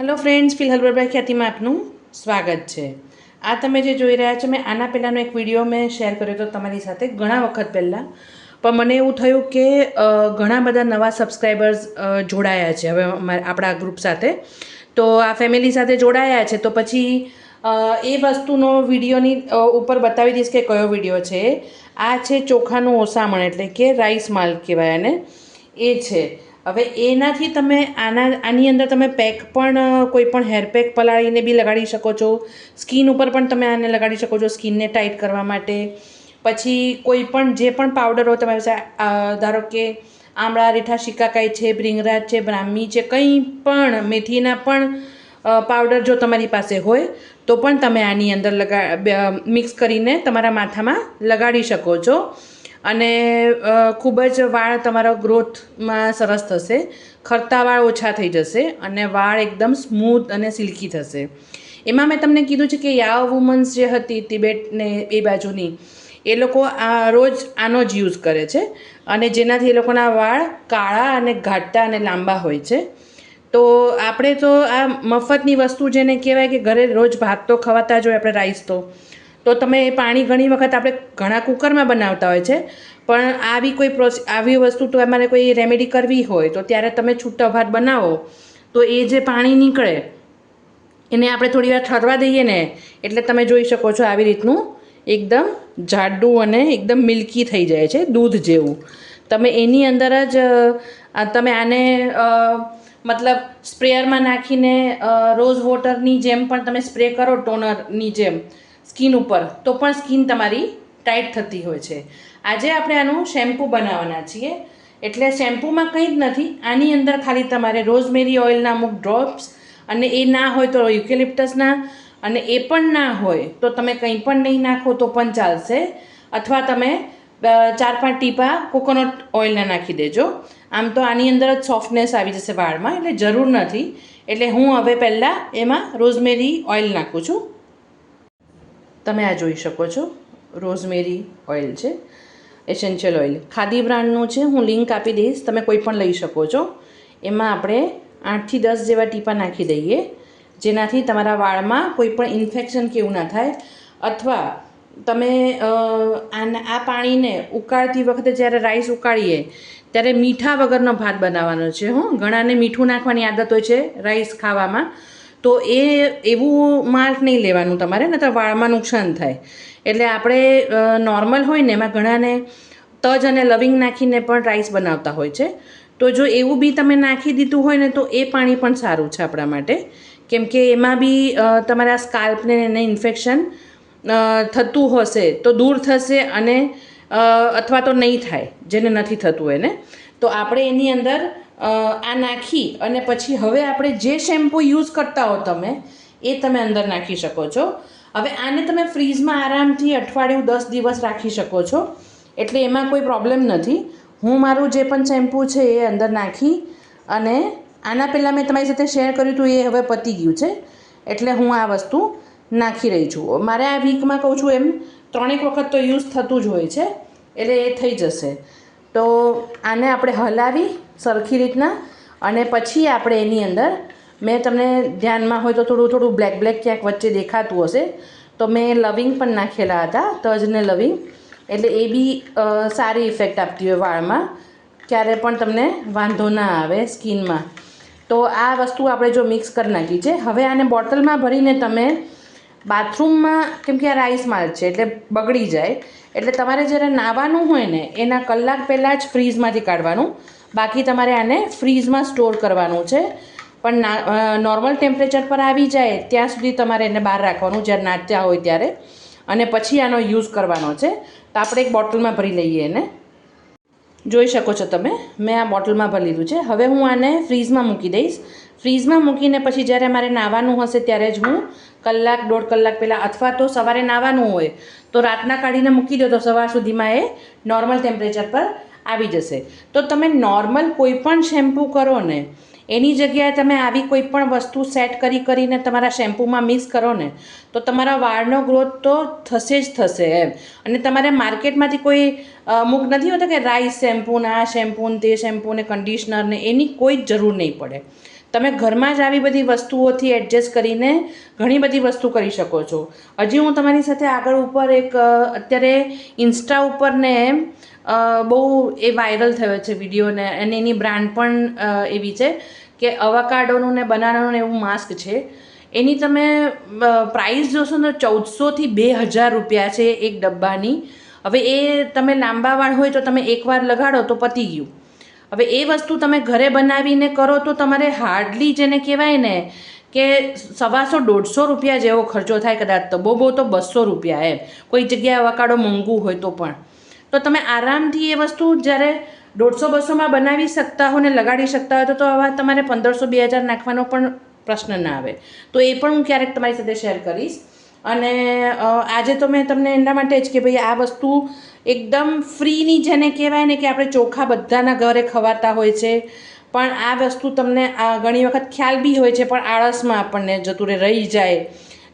Hello friends ફિલ હલબરબાઈ ખ્યાતિમાં આપનું સ્વાગત છે. આ તમે જે જોઈ રહ્યા છો, મેં આના પહેલાંનો એક વીડિયો મેં શેર કર્યો હતો તમારી સાથે ઘણા વખત પહેલાં. પણ મને એવું થયું કે ઘણા બધા નવા સબસ્ક્રાઈબર્સ જોડાયા છે હવે આપણા ગ્રુપ સાથે. તો આ ફેમિલી સાથે જોડાયા છે, તો પછી એ વસ્તુનો વિડીયોની ઉપર બતાવી દઈશ કે કયો વીડિયો છે. આ છે ચોખાનું ઓસામણ, એટલે કે રાઈસ માલ કહેવાય અને એ છે. હવે એનાથી તમે આના, આની અંદર તમે પેક પણ કોઈ પણ હેર પેક પલાળીને બી લગાડી શકો છો. સ્કિન ઉપર પણ તમે આને લગાડી શકો છો સ્કિનને ટાઈટ કરવા માટે. પછી કોઈ પણ જે પણ પાવડર હોય તમારી પાસે ધારો કે આમળા, રીઠા, શિકાકાઈ છે બ્રિંગરાજ છે, બ્રાહ્મી છે, કંઈ પણ મેથીના પણ પાવડર જો તમારી પાસે હોય, તો પણ તમે આની અંદર લગા મિક્સ કરીને તમારા માથામાં લગાડી શકો છો. અને ખૂબ જ વાળ તમારો ગ્રોથમાં સરસ થશે. ખરતા વાળ ઓછા થઈ જશે અને વાળ એકદમ સ્મૂથ અને સિલ્કી થશે. એમાં મેં તમને કીધું છે કે યાવ વુમન્સ જે હતી, તિબેટ ને એ બાજુની, એ લોકો આ રોજ આનો જ યુઝ કરે છે. અને જેનાથી એ લોકોના વાળ કાળા અને ઘાટા અને લાંબા હોય છે. તો આપણે તો આ મફતની વસ્તુ જેને કહેવાય કે ઘરે રોજ ભાત તો ખવાતા જ હોય, આપણે રાઈસ તો. તો તમે એ પાણી ઘણી વખત આપણે ઘણા કુકરમાં બનાવતા હોય છે, પણ આવી કોઈ પ્રોસ, આવી વસ્તુ તો અમારે કોઈ રેમેડી કરવી હોય, તો ત્યારે તમે છૂટા ભાત બનાવો, તો એ જે પાણી નીકળે, એને આપણે થોડી વાર ઠરવા દઈએ ને, એટલે તમે જોઈ શકો છો આવી રીતનું એકદમ જાડું અને એકદમ મિલ્કી થઈ જાય છે, દૂધ જેવું. તમે એની અંદર જ તમે આને મતલબ સ્પ્રેયરમાં નાખીને રોઝ વોટરની જેમ પણ તમે સ્પ્રે કરો ટોનરની જેમ સ્કિન ઉપર, તો પણ સ્કિન તમારી ટાઈટ થતી હોય છે. આજે આપણે આનું શેમ્પૂ બનાવવાના છીએ. એટલે શેમ્પૂમાં કંઈ જ નથી, આની અંદર ખાલી તમારે રોઝમેરી ઓઇલના અમુક ડ્રોપ્સ અને એ ના હોય તો યુકેલિપ્ટસના, અને એ પણ ના હોય તો તમે કંઈ પણ નહીં નાખો તો પણ ચાલશે. અથવા તમે ચાર પાંચ ટીપા કોકોનટ ઓઇલના નાખી દેજો. આમ તો આની અંદર જ સોફ્ટનેસ આવી જશે વાળમાં, એટલે જરૂર નથી. એટલે હું હવે પહેલાં એમાં રોઝમેરી ઓઇલ નાખું છું. તમે આ જોઈ શકો છો. રોઝમેરી ઓઇલ છે. એસેન્શિયલ ઓઇલ ખાદી બ્રાન્ડનું છે. હું લિંક આપી દઈશ. તમે કોઈ પણ લઈ શકો છો. એમાં આપણે આઠથી દસ જેવા ટીપા નાખી દઈએ. જેનાથી તમારા વાળમાં કોઈ પણ ઇન્ફેક્શન કેવું ના થાય. અથવા તમે આ પાણીને ઉકાળતી વખતે જ્યારે રાઈસ ઉકાળીએ, ત્યારે મીઠા વગરનો ભાત બનાવવાનો છે, હં. ઘણાને મીઠું નાખવાની આદત હોય છે રાઈસ ખાવામાં. તો એ એવું માર્ક નહીં લેવાનું તમારે, નહીંતર વાળમાં નુકસાન થાય. એટલે આપણે નોર્મલ હોય ને એમાં ઘણાને તજ અને લવિંગ નાખીને પણ રાઈસ બનાવતા હોય છે. તો જો એવું બી તમે નાખી દીધું હોય ને તો એ પાણી પણ સારું છે આપણા માટે. કેમ કે એમાં બી તમારા સ્કાલ્પને એને ઇન્ફેક્શન થતું હશે તો દૂર થશે અને અથવા તો નહીં થાય, જેને નથી થતું એને. તો આપણે એની અંદર આ નાખી અને પછી હવે આપણે જે શેમ્પૂ યુઝ કરતા હો તમે, એ તમે અંદર નાખી શકો છો. હવે આને તમે ફ્રીઝમાં આરામથી અઠવાડિયું દસ દિવસ રાખી શકો છો. એટલે એમાં કોઈ પ્રોબ્લેમ નથી. હું મારું જે પણ શેમ્પૂ છે એ અંદર નાખી અને આના પહેલાં મેં તમારી સાથે શેર કર્યું હતું, એ હવે પતી ગયું છે. એટલે હું આ વસ્તુ નાખી રહી છું. મારે આ વીકમાં કહું છું એમ, ત્રણેક વખત તો યુઝ થતું જ હોય છે. એટલે એ થઈ જશે. તો આને આપણે હલાવી સરખી રીતના અને પછી આપણે એની અંદર, મેં તમને ધ્યાનમાં હોય તો થોડું થોડું બ્લેક બ્લેક ક્યાંક વચ્ચે દેખાતું હશે. તો મેં લવિંગ પણ નાખેલા હતા તજ ને લવિંગ. એટલે એ બી સારી ઇફેક્ટ આપતી હોય વાળમાં. ક્યારે પણ તમને વાંધો ના આવે સ્કિનમાં તો આ વસ્તુ આપણે જો મિક્સ કરી નાખી છે, હવે આને બોટલમાં ભરીને તમે બાથરૂમમાં કેમ કે આ રાઈસ માલ છે, એટલે બગડી જાય. એટલે તમારે જ્યારે નાહવાનું હોય ને, એના કલાક પહેલાં જ ફ્રીઝમાંથી કાઢવાનું. બાકી તમારે આને ફ્રીઝમાં સ્ટોર કરવાનું છે. પણ નોર્મલ ટેમ્પરેચર પર આવી જાય, ત્યાં સુધી તમારે એને બહાર રાખવાનું, જ્યારે નાચતા હોય ત્યારે. અને પછી આનો યુઝ કરવાનો છે. તો આપણે એક બોટલમાં ભરી લઈએ એને. જોઈ શકો છો તમે. મેં આ બોટલમાં ભરી છે. હવે હું આને ફ્રીઝમાં મૂકી દઈશ. ફ્રીઝમાં મૂકીને પછી જ્યારે મારે નાહવાનું હશે ત્યારે જ હું કલાક, દોઢ કલાક પહેલાં અથવા તો સવારે નાહવાનું હોય તો રાતના કાઢીને મૂકી દો તો સવાર સુધીમાં એ નોર્મલ ટેમ્પરેચર પર આવી જશે. તો તમે નોર્મલ કોઈ પણ શેમ્પૂ કરો ને એની જગ્યાએ તમે આવી કોઈ પણ વસ્તુ સેટ કરી કરીને તમારા શેમ્પૂમાં મિક્સ કરો ને, તો તમારા વાળનો ગ્રોથ તો થશે જ થશે એમ. અને તમારે માર્કેટમાંથી કોઈ અમુક નથી હોતા કે રાઈસ શેમ્પૂ આ શેમ્પૂ તે શેમ્પૂ ને કન્ડિશનર એની કોઈ જ જરૂર નહીં પડે. તમે ઘરમાં જ આવી બધી વસ્તુઓથી એડજસ્ટ કરીને ઘણી બધી વસ્તુ કરી શકો છો. હજી હું તમારી સાથે આગળ ઉપર એક અત્યારે ઇન્સ્ટા ઉપર ને બહુ એ વાયરલ થયો છે વિડીયોને અને એની બ્રાન્ડ પણ એવી છે કે અવાકાડોનું ને બનાનાનું એવું માસ્ક છે. એની તમે પ્રાઇસ જોશો ને ચૌદસોથી બે હજાર રૂપિયા છે એક ડબ્બાની. હવે એ તમે લાંબા વાળ હોય તો તમે એકવાર લગાડો તો પતી ગયું. હવે એ વસ્તુ તમે ઘરે બનાવીને કરો તો તમારે હાર્ડલી જેને કહેવાય ને કે સવાસો દોઢસો રૂપિયા જેવો ખર્ચો થાય કદાચ તો, બહુ બહુ તો બસો રૂપિયા એમ. કોઈ જગ્યાએ અવાકાડો મોંઘું હોય તો પણ. તો તમે આરામથી એ વસ્તુ જ્યારે દોઢસો બસોમાં બનાવી શકતા હો ને લગાડી શકતા હોય તો આવા તમારે પંદરસો બે હજાર નાખવાનો પણ પ્રશ્ન ના આવે. તો એ પણ હું ક્યારેક તમારી સાથે શેર કરીશ. અને આજે તો મેં તમને એના માટે જ કે ભાઈ આ વસ્તુ એકદમ ફ્રીની જેને કહેવાય ને કે આપણે ચોખા બધાના ઘરે ખવાતા હોય છે. પણ આ વસ્તુ તમને ઘણી વખત ખ્યાલ બી હોય છે, પણ આળસમાં આપણને જતું રહી જાય.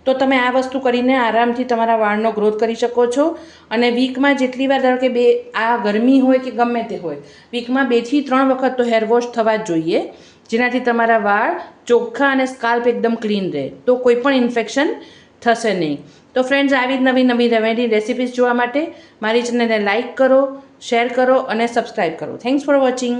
તો તમે આ વસ્તુ કરીને આરામથી તમારા વાળનો ગ્રોથ કરી શકો છો. અને વીકમાં જેટલી વાર ધારો કે બે, આ ગરમી હોય કે ગમે તે હોય, વીકમાં બેથી ત્રણ વખત તો હેર વોશ થવા જ જોઈએ. જેનાથી તમારા વાળ ચોખ્ખા અને સ્કાલ્પ એકદમ ક્લીન રહે. તો કોઈ પણ ઇન્ફેક્શન થશે નહીં. તો ફ્રેન્ડ્સ આવી જ નવી નવી રેમેડી રેસિપીઝ જોવા માટે મારી ચેનલને લાઇક કરો શેર કરો અને સબસ્ક્રાઈબ કરો. Thanks for watching